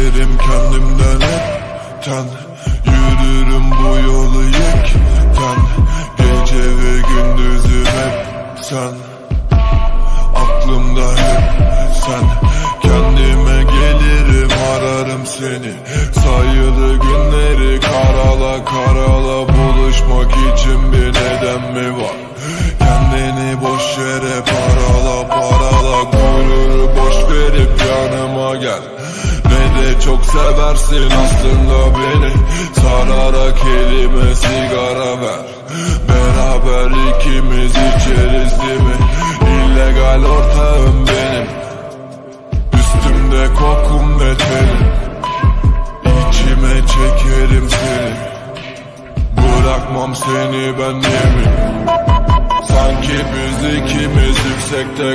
Gelirim kendimden hepten Yürürüm bu yolu yekten. Gece ve gündüzüm hep sen. Aklımda hep sen. Kendime gelirim ararım seni. Sayılı günleri karala karala Buluşmak için bir neden mi var? Kendini boş yere parala parala Gururu boş verip yanıma gel. De çok seversin. Aslında beni Sararak elime sigara ver. Beraber ikimiz içeriz değil mi? İllegal ortağım benim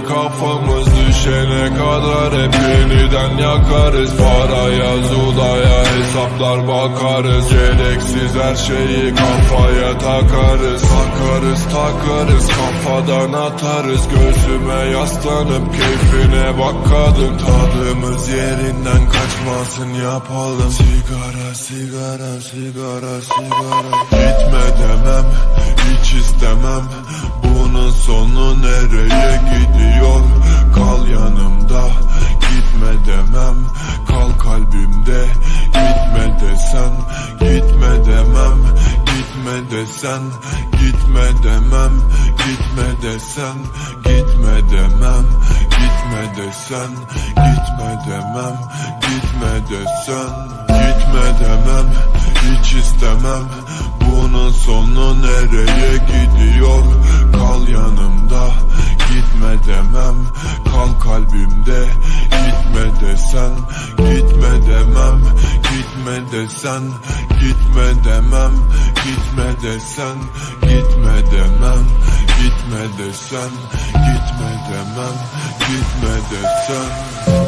kafamız düşene kadar hep yeniden yakarız. Paraya zulaya hesaplar bakarız. Gereksiz her şeyi kafaya takarız. Takarız takarız kafadan atarız. Gözüme yaslanıp keyfine bak kadın. Tadımız yerinden kaçmasın yapalım. Sigara sigara sigara sigara. Gitme demem hiç istemem. Bunun sonu nereye gidiyor demem. Kal kalbimde gitme desen Gitme demem. Gitme desen Gitme demem. Gitme desen Gitme demem. Gitme desen Gitme demem. Gitme desen Gitme demem. Hiç istemem Bunun sonu nereye gitme desen Gitme demem gitme desen Gitme demem gitme desen Gitme demem gitme desen Gitme demem gitme desen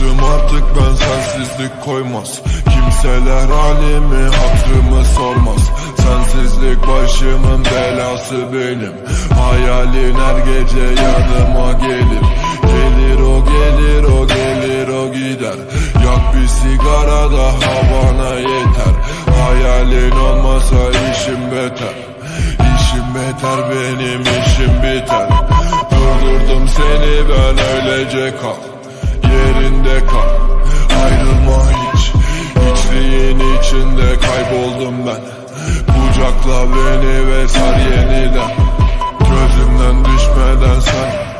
Alıştım artık ben sensizlik koymaz. Kimseler halimi hatırımı sormaz. Sensizlik başımın belası benim. Hayalin her gece yanıma gelir. Gelir o gelir o gelir o gider. Yak bir sigara daha bana yeter. Hayalin olmasa işim beter. İşim beter benim işim biter. Durdurdum seni ben öylece kal Yerinde kal. Ayrılma hiç. İçliğin içinde kayboldum ben. Kucakla beni ve sar yeniden. Gözümden düşmeden sen.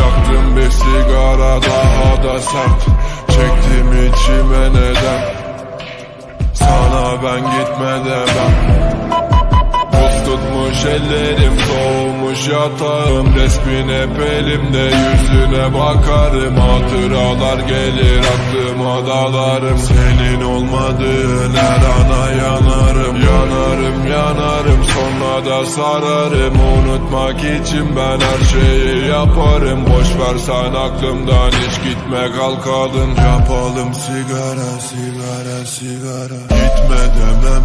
Yaktım bir sigara daha da sert. Çektim içime neden? Sana ben gitmeden. Ben Buz tutmuş ellerim soğumuş yatağım Resmin hep elimde yüzüne bakarım. Hatıralar gelir aklıma dalarım Senin olmadığın her ana yanarım. Yanarım yanarım sonra da sararım. Unutmak için ben her şeyi yaparım. Boş ver sen aklımdan hiç gitme kal kadın Yapalım sigara sigara sigara. Gitme demem